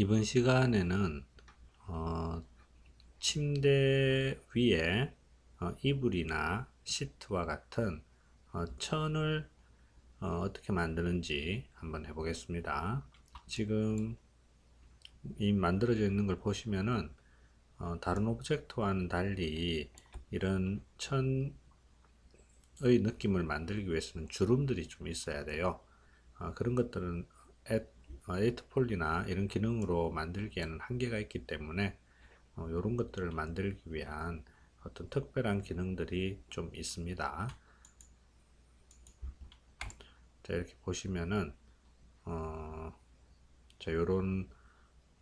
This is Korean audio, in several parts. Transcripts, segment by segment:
이번 시간에는 어, 침대 위에 어, 이불이나 시트와 같은 어, 천을 어, 떻게 만드는지 한번 해보겠습니다. 지금 이 만들어져 있는 걸 보시면은 어, 다른 오브젝트와는 달리 이런 천의 느낌을 만들기 위해서는 주름들이 좀 있어야 돼요. 어, 그런 것들은 에이트폴리나 이런 기능으로 만들기에는 한계가 있기 때문에 어, 이런 것들을 만들기 위한 어떤 특별한 기능들이 좀 있습니다. 자, 이렇게 보시면은 어, 자, 요런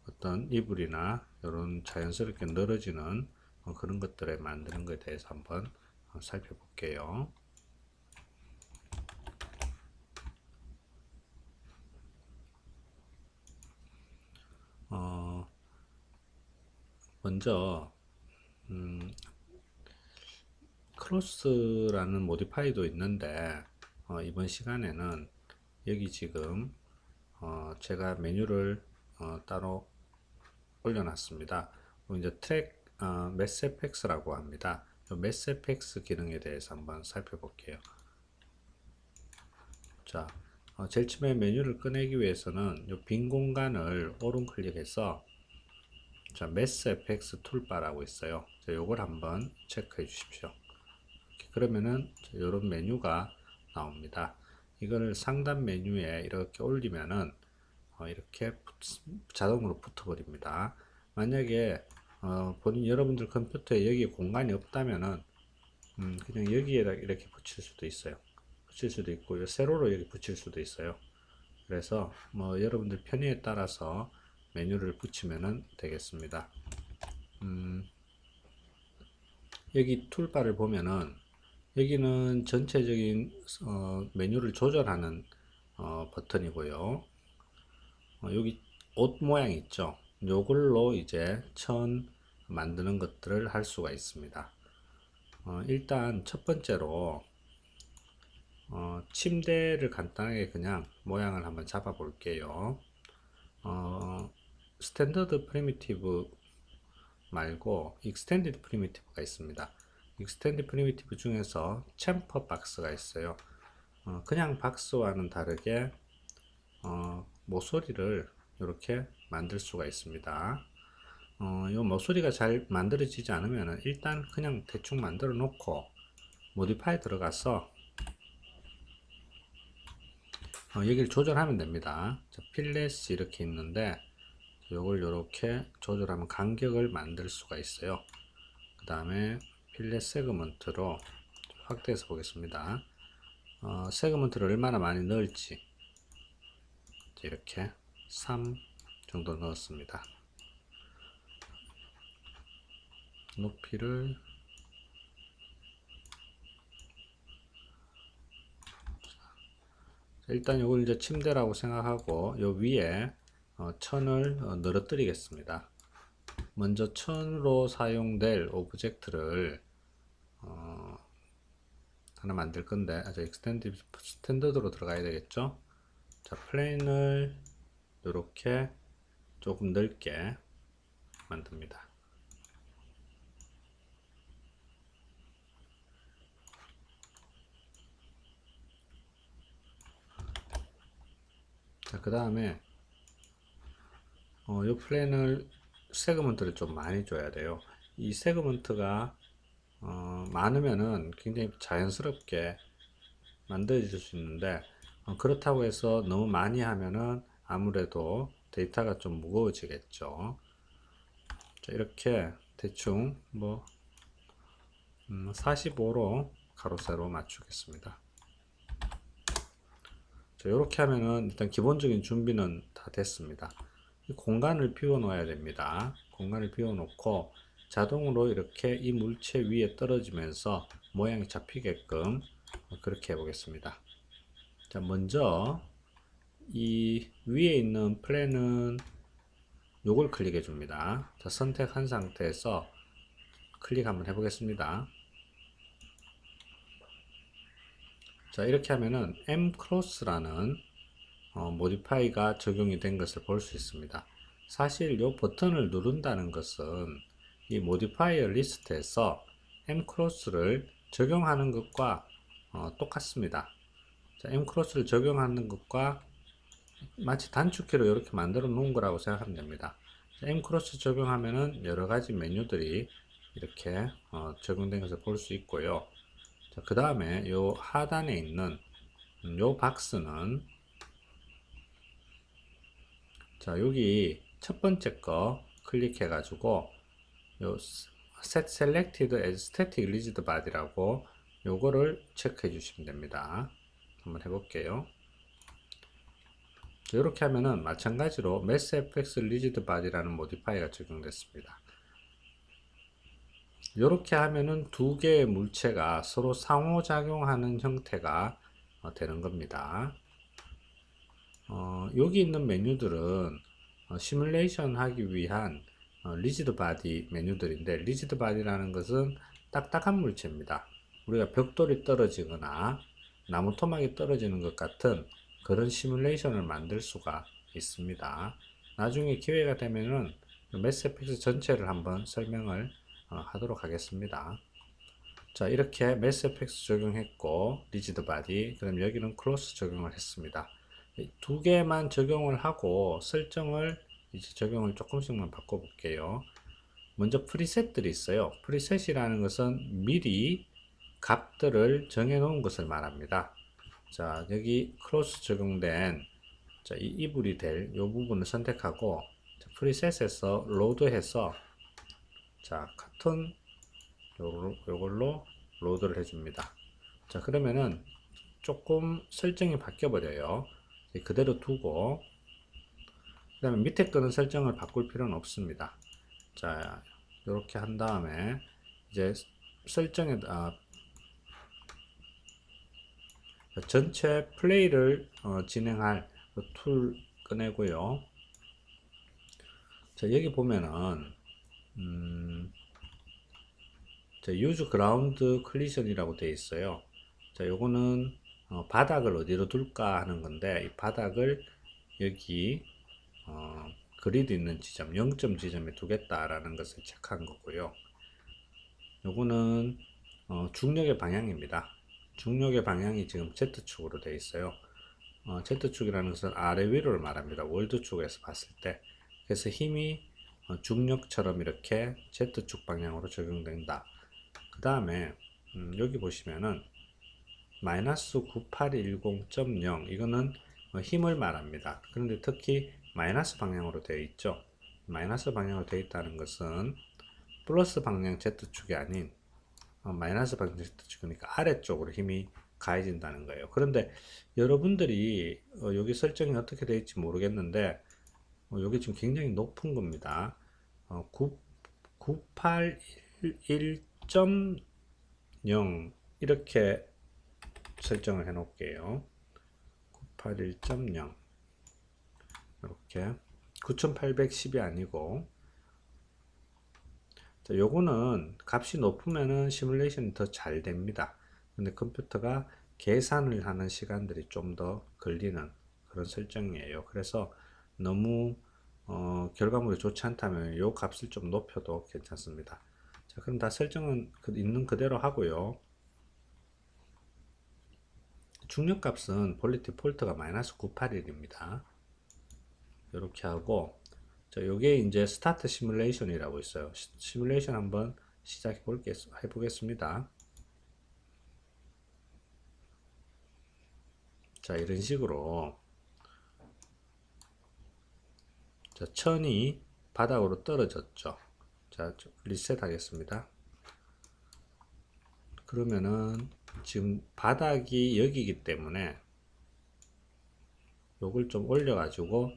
어떤 이불이나 이런 자연스럽게 늘어지는 어, 그런 것들을 만드는 것에 대해서 한번 어, 살펴볼게요. 먼저 음, 크로스라는 모디파이도 있는데 어, 이번 시간에는 여기 지금 어, 제가 메뉴를 어, 따로 올려놨습니다. 이제 트랙 어, 메세펙스라고 합니다. 메세펙스 기능에 대해서 한번 살펴볼게요. 자, 어, 제일 처음에 메뉴를 꺼내기 위해서는 이 빈 공간을 오른 클릭해서 자, 메스 FX 툴바라고 있어요. 자, 요걸 한번 체크해 주십시오. 그러면은 이런 메뉴가 나옵니다. 이거를 상단 메뉴에 이렇게 올리면은 어, 이렇게 자동으로 붙어버립니다. 만약에 어, 본인 여러분들 컴퓨터에 여기 공간이 없다면은 음, 그냥 여기에 이렇게 붙일 수도 있어요. 붙일 수도 있고 세로로 여기 붙일 수도 있어요. 그래서 뭐 여러분들 편의에 따라서 메뉴를 붙이면 되겠습니다. 음, 여기 툴바를 보면은 여기는 전체적인 어, 메뉴를 조절하는 어, 버튼이고요. 어, 여기 옷 모양 있죠. 요걸로 이제 천 만드는 것들을 할 수가 있습니다. 어, 일단 첫 번째로 어, 침대를 간단하게 그냥 모양을 한번 잡아 볼게요. 어, 스탠더드 프리미티브 말고 익스텐디드 프리미티브가 있습니다. 익스텐디드 프리미티브 중에서 챔퍼 박스가 있어요. 어, 그냥 박스와는 다르게 어, 모서리를 이렇게 만들 수가 있습니다. 어, 이 모서리가 잘 만들어지지 않으면 일단 그냥 대충 만들어 놓고 모디파이 들어가서 어, 여기를 조절하면 됩니다. 필렛이 이렇게 있는데 이걸 이렇게 조절하면 간격을 만들 수가 있어요. 그 다음에 필렛 세그먼트로 확대해서 보겠습니다. 어, 세그먼트를 얼마나 많이 넣을지 이렇게 3 정도 넣었습니다. 높이를 일단 이걸 이제 침대라고 생각하고 요 위에 어, 천을 어, 늘어뜨리겠습니다. 먼저 천으로 사용될 오브젝트를 어, 하나 만들 건데 아주 익스텐드 스탠더드로 들어가야 되겠죠. 자 플레인을 이렇게 조금 넓게 만듭니다. 자, 그 다음에, 어, 이 플랜을 세그먼트를 좀 많이 줘야 돼요. 이 세그먼트가, 어, 많으면은 굉장히 자연스럽게 만들어질 수 있는데, 어, 그렇다고 해서 너무 많이 하면은 아무래도 데이터가 좀 무거워지겠죠. 자, 이렇게 대충 뭐, 음, 45로 가로 세로 맞추겠습니다. 자, 이렇게 하면은 일단 기본적인 준비는 다 됐습니다. 공간을 비워 놓아야 됩니다. 공간을 비워 놓고 자동으로 이렇게 이 물체 위에 떨어지면서 모양이 잡히게끔 그렇게 해 보겠습니다. 자, 먼저 이 위에 있는 플랜은 요걸 클릭해 줍니다. 자, 선택한 상태에서 클릭 한번 해 보겠습니다. 자 이렇게 하면은 m cross라는 어, 모디파이가 적용이 된 것을 볼 수 있습니다. 사실 이 버튼을 누른다는 것은 이 모디파이어 리스트에서 mcross를 적용하는 것과 어, 똑같습니다. 자, mcross를 적용하는 것과 마치 단축키로 이렇게 만들어 놓은 거라고 생각하면 됩니다. mcross 적용하면은 여러 가지 메뉴들이 이렇게 어, 적용된 것을 볼 수 있고요. 그 다음에 요 하단에 있는 음, 요 박스는 자 여기 첫 번째 거 클릭해 가지고 요 set selected as static rigid body라고 요거를 체크해 주시면 됩니다. 한번 해볼게요. 이렇게 하면은 마찬가지로 massfx rigid body라는 모디파이가 적용됐습니다. 이렇게 하면은 두 개의 물체가 서로 상호작용하는 형태가 어, 되는 겁니다. 어, 여기 있는 메뉴들은 어, 시뮬레이션 하기 위한 어, 리지드 바디 메뉴들인데 리지드 바디라는 것은 딱딱한 물체입니다. 우리가 벽돌이 떨어지거나 나무 토막이 떨어지는 것 같은 그런 시뮬레이션을 만들 수가 있습니다. 나중에 기회가 되면은 매스픽스 전체를 한번 설명을 어, 하도록 하겠습니다. 자 이렇게 매스픽스 적용했고 리지드 바디 그럼 여기는 크로스 적용을 했습니다. 두 개만 적용을 하고 설정을 이제 적용을 조금씩만 바꿔 볼게요. 먼저 프리셋들이 있어요. 프리셋이라는 것은 미리 값들을 정해 놓은 것을 말합니다. 자, 여기 크로스 적용된 자, 이 이불이 될 이 부분을 선택하고 자, 프리셋에서 로드해서 자, 요걸로, 요걸로 로드를 해줍니다. 자, 그러면은 조금 설정이 바뀌어 버려요. 그대로 두고 그 다음에 밑에 거는 설정을 바꿀 필요는 없습니다. 자, 이렇게 한 다음에 이제 설정에 아, 전체 플레이를 어, 진행할 그 툴 꺼내고요. 자, 여기 보면은 음, 자, use ground collision이라고 되어 있어요. 자, 요거는 어, 바닥을 어디로 둘까 하는 건데 이 바닥을 여기 어, 그리드 있는 지점 0점 지점에 두겠다라는 것을 체크한 거고요. 요거는 어, 중력의 방향입니다. 중력의 방향이 지금 Z축으로 되어 있어요. 어, Z축이라는 것은 아래 위로를 말합니다. 월드축에서 봤을 때. 그래서 힘이 어, 중력처럼 이렇게 Z축 방향으로 적용된다. 그 다음에 음, 여기 보시면은 마이너스 9810.0 이거는 어, 힘을 말합니다. 그런데 특히 마이너스 방향으로 되어 있죠. 마이너스 방향으로 되어 있다는 것은 플러스 방향 Z축이 아닌 어, 마이너스 방향 Z축이니까 아래쪽으로 힘이 가해진다는 거예요. 그런데 여러분들이 어, 여기 설정이 어떻게 되어 있지 모르겠는데 어, 여기 지금 굉장히 높은 겁니다. 어, 981.0 이렇게 설정을 해 놓을게요. 981.0 이렇게 9810이 아니고 자, 요거는 값이 높으면은 시뮬레이션이 더 잘 됩니다. 근데 컴퓨터가 계산을 하는 시간들이 좀 더 걸리는 그런 설정이에요. 그래서 너무 어, 결과물이 좋지 않다면 요 값을 좀 높여도 괜찮습니다. 자, 그럼 다 설정은 그 있는 그대로 하고요. 중력 값은 볼리 디폴트가 마이너스 981입니다. 이렇게 하고 자 요게 이제 스타트 시뮬레이션이라고 있어요. 시, 시뮬레이션 한번 시작해 볼게 해 보겠습니다. 자 이런 식으로. 자 천이 바닥으로 떨어졌죠. 자 리셋 하겠습니다. 그러면은 지금 바닥이 여기기 때문에 요걸 좀 올려 가지고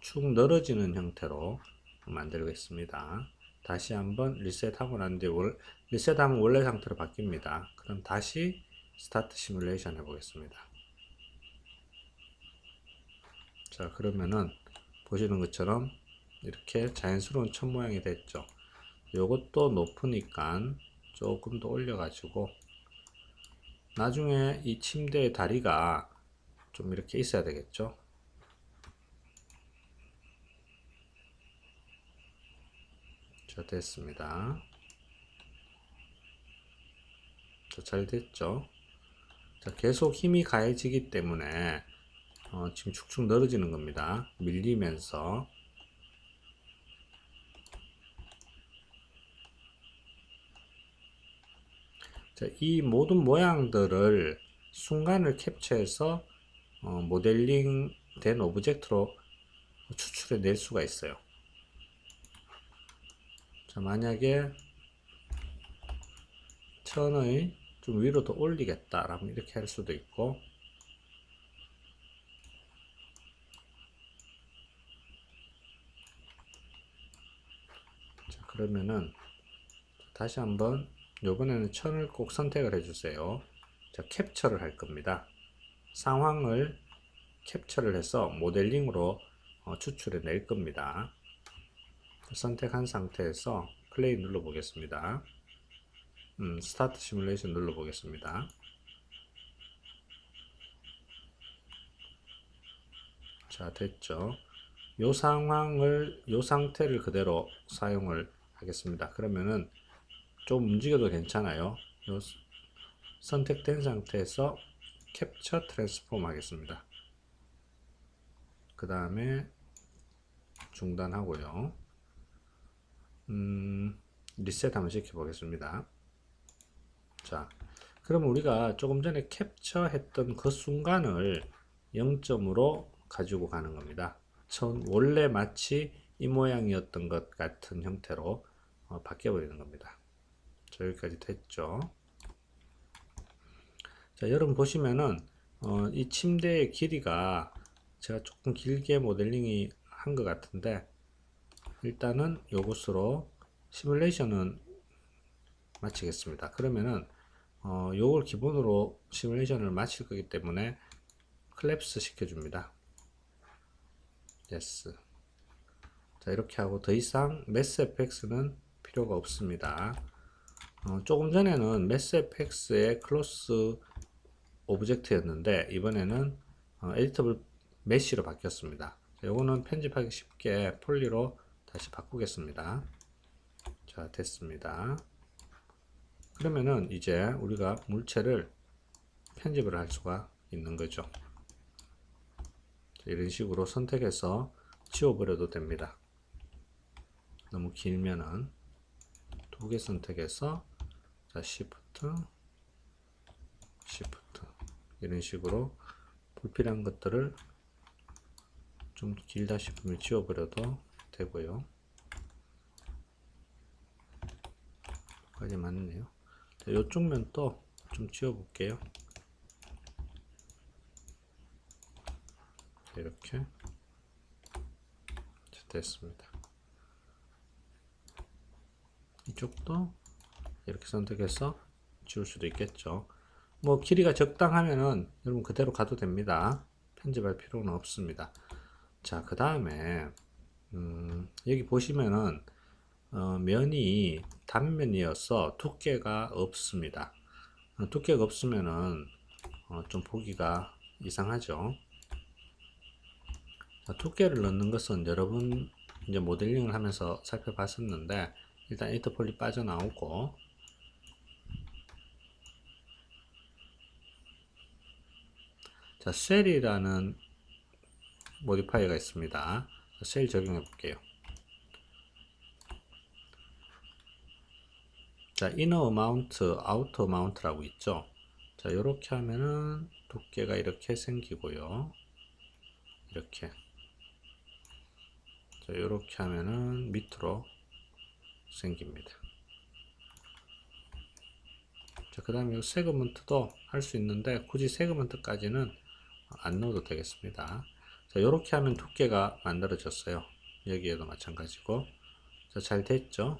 축 늘어지는 형태로 만들겠습니다. 다시 한번 리셋하고 난 뒤에 리셋하면 원래 상태로 바뀝니다. 그럼 다시 스타트 시뮬레이션 해보겠습니다. 자 그러면은 보시는 것처럼 이렇게 자연스러운 천 모양이 됐죠. 요것도 높으니까 조금 더 올려 가지고 나중에 이 침대의 다리가 좀 이렇게 있어야 되겠죠. 자, 됐습니다. 자, 잘 됐죠? 자, 계속 힘이 가해지기 때문에 어, 지금 축축 늘어지는 겁니다. 밀리면서 자, 이 모든 모양들을 순간을 캡처해서 어, 모델링 된 오브젝트로 추출해 낼 수가 있어요. 자, 만약에 천의 좀 위로 더 올리겠다라면 이렇게 할 수도 있고 자, 그러면은 다시 한번 요번에는 천을 꼭 선택을 해주세요. 자, 캡처를 할 겁니다. 상황을 캡처를 해서 모델링으로 어, 추출해 낼 겁니다. 선택한 상태에서 플레이 눌러 보겠습니다. 음, 스타트 시뮬레이션 눌러 보겠습니다. 자, 됐죠. 요 상황을, 요 상태를 그대로 사용을 하겠습니다. 그러면은 좀 움직여도 괜찮아요. 요 선택된 상태에서 캡처 트랜스폼 하겠습니다. 그 다음에 중단하고요. 음, 리셋 한번 시켜 보겠습니다. 자, 그럼 우리가 조금 전에 캡처했던 그 순간을 0점으로 가지고 가는 겁니다. 전 원래 마치 이 모양이었던 것 같은 형태로 어, 바뀌어버리는 겁니다. 자, 여기까지 됐죠. 자, 여러분 보시면은 어, 이 침대의 길이가 제가 조금 길게 모델링이 한 것 같은데 일단은 요것으로 시뮬레이션은 마치겠습니다. 그러면은 어, 요걸 기본으로 시뮬레이션을 마칠 거기 때문에 클랩스 시켜줍니다. yes. 자 이렇게 하고 더 이상 매스 FX는 필요가 없습니다. 어, 조금 전에는 매스 FX의 클로스 오브젝트였는데 이번에는 어, 에디터블 메쉬로 바뀌었습니다. 자, 요거는 편집하기 쉽게 폴리로 다시 바꾸겠습니다. 자 됐습니다. 그러면은 이제 우리가 물체를 편집을 할 수가 있는 거죠. 이런 식으로 선택해서 지워버려도 됩니다. 너무 길면은 두 개 선택해서 자 Shift, Shift 이런 식으로 불필요한 것들을 좀 길다 싶으면 지워버려도 되고요. 까지 맞네요. 자, 이쪽 면도 좀 지워볼게요. 자, 이렇게 자, 됐습니다. 이쪽도 이렇게 선택해서 지울 수도 있겠죠. 뭐 길이가 적당하면은 여러분 그대로 가도 됩니다. 편집할 필요는 없습니다. 자, 그 다음에 음, 여기 보시면은 어, 면이 단면이어서 두께가 없습니다. 어, 두께가 없으면은 어, 좀 보기가 이상하죠. 자, 두께를 넣는 것은 여러분 이제 모델링을 하면서 살펴봤었는데 일단 에이터폴이 빠져나오고 자, 셀이라는 모디파이어가 있습니다. 셀 적용해 볼게요. 자, inner amount, outer amount라고 있죠. 자, 이렇게 하면은 두께가 이렇게 생기고요. 이렇게. 자, 이렇게 하면은 밑으로 생깁니다. 자, 그 다음에 이 세그먼트도 할 수 있는데 굳이 세그먼트까지는 안 넣어도 되겠습니다. 자, 이렇게 하면 두께가 만들어졌어요. 여기에도 마찬가지고. 자, 잘 됐죠?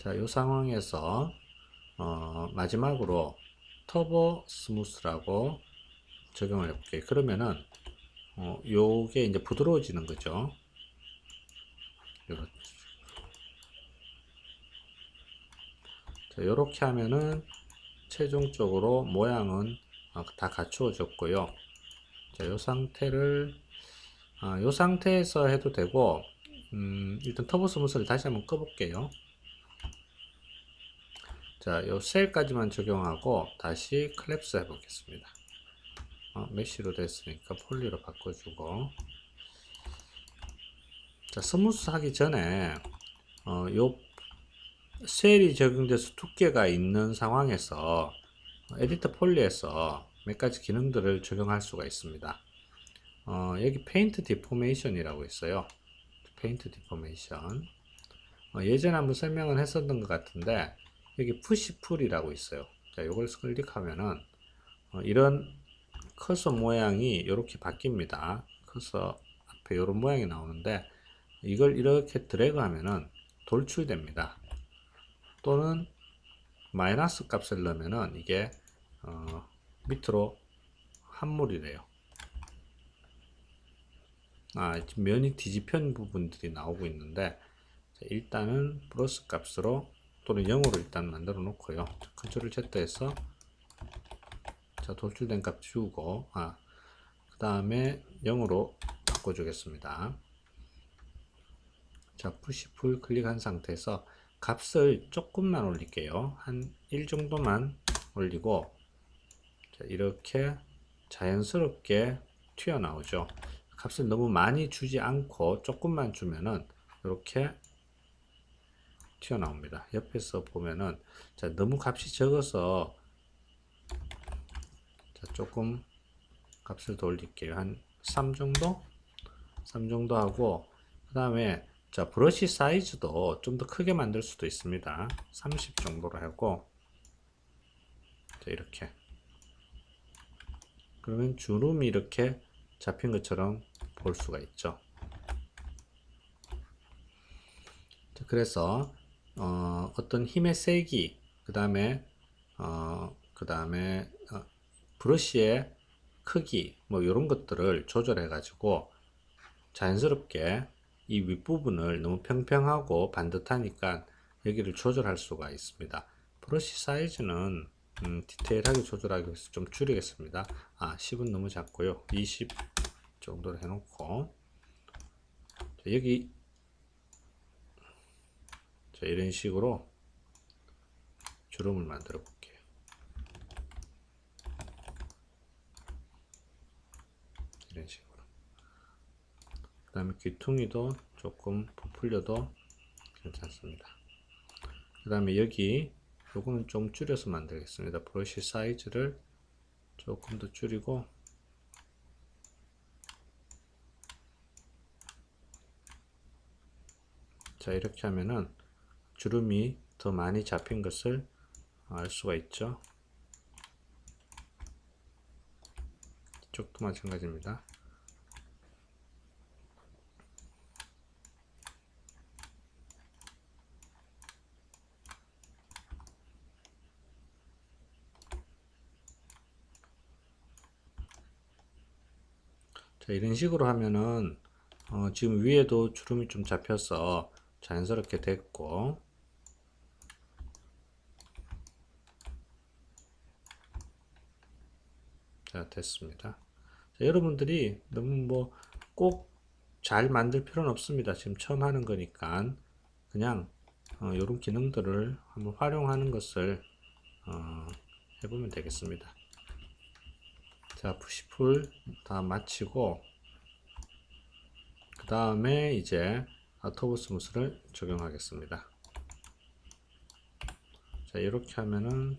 자, 이 상황에서 어, 마지막으로 터보 스무스라고 적용을 해볼게요. 그러면은 어, 요게 이제 부드러워지는 거죠. 요렇게. 자, 요렇게 하면은 최종적으로 모양은 어, 다 갖추어졌고요. 자, 요 상태를 어, 요 상태에서 해도 되고 음, 일단 터보 스무스를 다시 한번 꺼볼게요. 자, 요 셀까지만 적용하고 다시 클랩스 해보겠습니다. 어, 메쉬로 됐으니까 폴리로 바꿔주고 자, 스무스 하기 전에 어, 요 셀이 적용돼서 두께가 있는 상황에서 에디터 폴리에서 몇 가지 기능들을 적용할 수가 있습니다. 어, 여기 페인트 디포메이션이라고 있어요. 페인트 디포메이션. 어, 예전에 한번 설명을 했었던 것 같은데 여기 푸시 풀이라고 있어요. 자, 이걸 클릭하면은 어, 이런 커서 모양이 이렇게 바뀝니다. 커서 앞에 이런 모양이 나오는데 이걸 이렇게 드래그 하면은 돌출됩니다. 또는 마이너스 값을 넣으면은 이게 어, 밑으로 함몰이래요. 아, 면이 뒤집힌 부분들이 나오고 있는데 자, 일단은 플러스 값으로 또는 0으로 일단 만들어 놓고요. 컨트롤 Z에서 자 돌출된 값 지우고 아, 그 다음에 0으로 바꿔주겠습니다. 자 푸시 풀 클릭한 상태에서 값을 조금만 올릴게요. 한 1 정도만 올리고 자, 이렇게 자연스럽게 튀어나오죠. 값을 너무 많이 주지 않고 조금만 주면은 이렇게 튀어나옵니다. 옆에서 보면은 자, 너무 값이 적어서 자, 조금 값을 더 올릴게요. 한 3 정도? 3 정도 하고 그 다음에 자 브러쉬 사이즈도 좀 더 크게 만들 수도 있습니다. 30 정도로 하고 자, 이렇게 그러면 주름이 이렇게 잡힌 것처럼 볼 수가 있죠. 자, 그래서 어, 어떤 힘의 세기, 그 다음에 어, 그 다음에 어, 브러쉬의 크기, 뭐 이런 것들을 조절해 가지고 자연스럽게 이 윗부분을 너무 평평하고 반듯하니까 여기를 조절할 수가 있습니다. 브러쉬 사이즈는 음, 디테일하게 조절하기 위해서 좀 줄이겠습니다. 아, 10은 너무 작고요. 20 정도로 해놓고 자, 여기 자, 이런 식으로 주름을 만들어. 이런 식으로. 그 다음에 귀퉁이도 조금 부풀려도 괜찮습니다. 그 다음에 여기 요거는 좀 줄여서 만들겠습니다. 브러쉬 사이즈를 조금 더 줄이고 자 이렇게 하면은 주름이 더 많이 잡힌 것을 알 수가 있죠. 이쪽도 마찬가지입니다. 자, 이런 식으로 하면은 어, 지금 위에도 주름이 좀 잡혀서 자연스럽게 됐고. 자 됐습니다. 자, 여러분들이 너무 뭐 꼭 잘 만들 필요는 없습니다. 지금 처음 하는 거니까. 그냥 어, 이런 기능들을 한번 활용하는 것을 어, 해보면 되겠습니다 자 푸시풀 다 마치고 그 다음에 이제 터보 스무스를 적용하겠습니다. 자 이렇게 하면은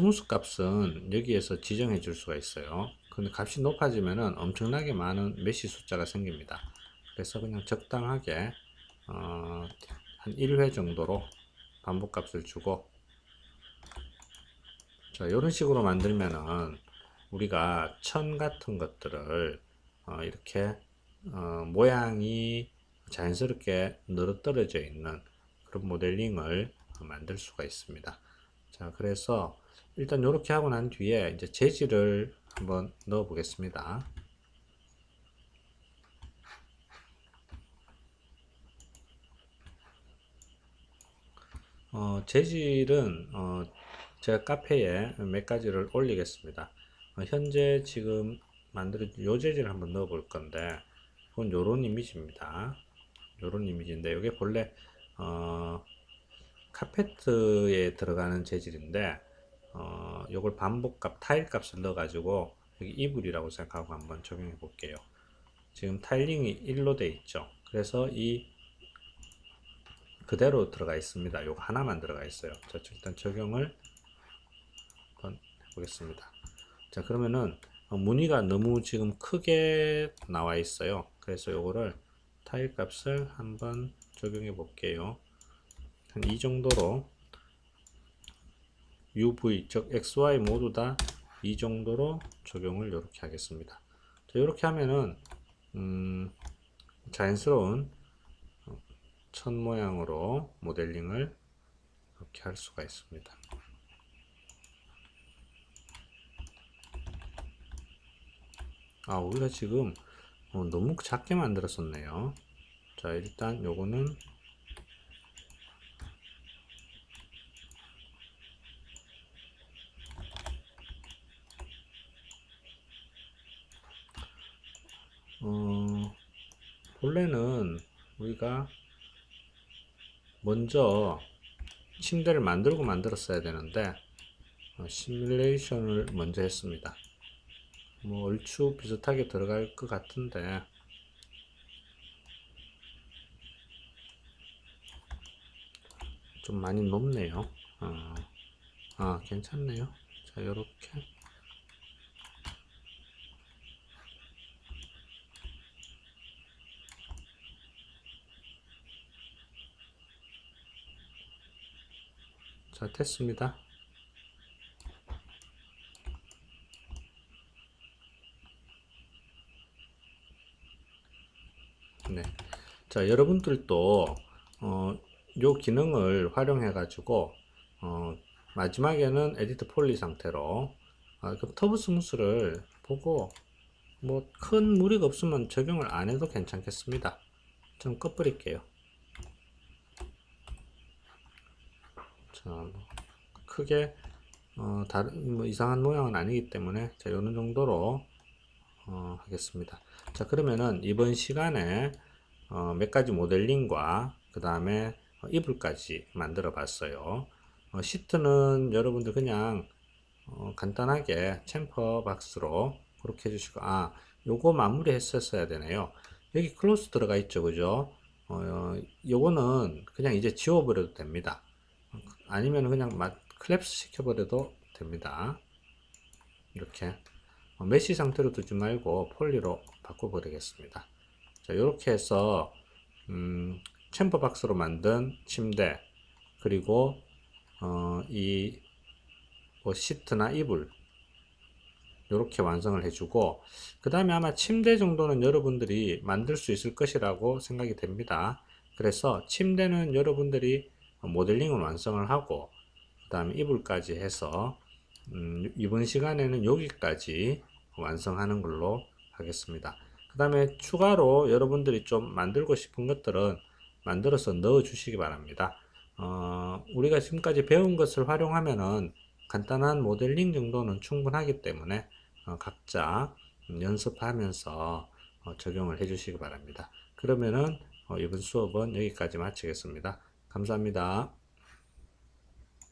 스무스 값은 여기에서 지정해 줄 수가 있어요. 근데 값이 높아지면은 엄청나게 많은 메시 숫자가 생깁니다. 그래서 그냥 적당하게 어, 한 1회 정도로 반복 값을 주고 자, 이런 식으로 만들면은 우리가 천 같은 것들을 어, 이렇게 어, 모양이 자연스럽게 늘어떨어져 있는 그런 모델링을 만들 수가 있습니다. 자, 그래서 일단 이렇게 하고 난 뒤에 이제 재질을 한번 넣어 보겠습니다. 어, 재질은 어, 제가 카페에 몇 가지를 올리겠습니다. 어, 현재 지금 만들어진 요 재질을 한번 넣어 볼 건데 그건 요런 이미지입니다. 요런 이미지인데 이게 본래 어, 카페트에 들어가는 재질인데 어, 요걸 반복값 타일 값을 넣어 가지고 여기 이불이라고 생각하고 한번 적용해 볼게요. 지금 타일링이 1로 돼 있죠. 그래서 이 그대로 들어가 있습니다. 요거 하나만 들어가 있어요. 자, 일단 적용을 한번 해보겠습니다. 자, 그러면은 어, 무늬가 너무 지금 크게 나와 있어요. 그래서 요거를 타일 값을 한번 적용해 볼게요. 한 이 정도로 UV, 즉 XY 모두 다 이 정도로 적용을 이렇게 하겠습니다. 자, 이렇게 하면은 음, 자연스러운 천 모양으로 모델링을 이렇게 할 수가 있습니다. 아, 우리가 지금 어, 너무 작게 만들었었네요. 자, 일단 요거는 어, 본래는 우리가 먼저 침대를 만들고 만들었어야 되는데 어, 시뮬레이션을 먼저 했습니다. 뭐 얼추 비슷하게 들어갈 것 같은데 좀 많이 높네요. 어, 아 괜찮네요. 자 요렇게 자 됐습니다. 네. 자, 여러분들도 어, 요 기능을 활용해 가지고 어, 마지막에는 에디트 폴리 상태로 아, 그 터보 스무스를 보고 뭐 큰 무리가 없으면 적용을 안 해도 괜찮겠습니다. 좀 꺼버릴게요. 자, 뭐 크게 어, 다른 뭐 이상한 모양은 아니기 때문에 자, 요런 정도로 어, 하겠습니다. 자, 그러면은 이번 시간에 어, 몇 가지 모델링과 그 다음에 이불까지 만들어 봤어요. 어, 시트는 여러분들 그냥 어, 간단하게 챔퍼 박스로 그렇게 해주시고 아 요거 마무리 했었어야 되네요. 여기 클로스 들어가 있죠, 그죠? 어, 요거는 그냥 이제 지워버려도 됩니다. 아니면 그냥 클랩스 시켜버려도 됩니다. 이렇게 어, 메시 상태로 두지 말고 폴리로 바꿔버리겠습니다. 자, 이렇게 해서 음, 챔버 박스로 만든 침대 그리고 어, 이 뭐 시트나 이불 이렇게 완성을 해주고 그 다음에 아마 침대 정도는 여러분들이 만들 수 있을 것이라고 생각이 됩니다. 그래서 침대는 여러분들이 모델링을 완성을 하고 그 다음에 이불까지 해서 음, 이번 시간에는 여기까지 완성하는 걸로 하겠습니다. 그 다음에 추가로 여러분들이 좀 만들고 싶은 것들은 만들어서 넣어 주시기 바랍니다. 어, 우리가 지금까지 배운 것을 활용하면은 간단한 모델링 정도는 충분하기 때문에 어, 각자 연습하면서 어, 적용을 해 주시기 바랍니다. 그러면은 어, 이번 수업은 여기까지 마치겠습니다. 감사합니다.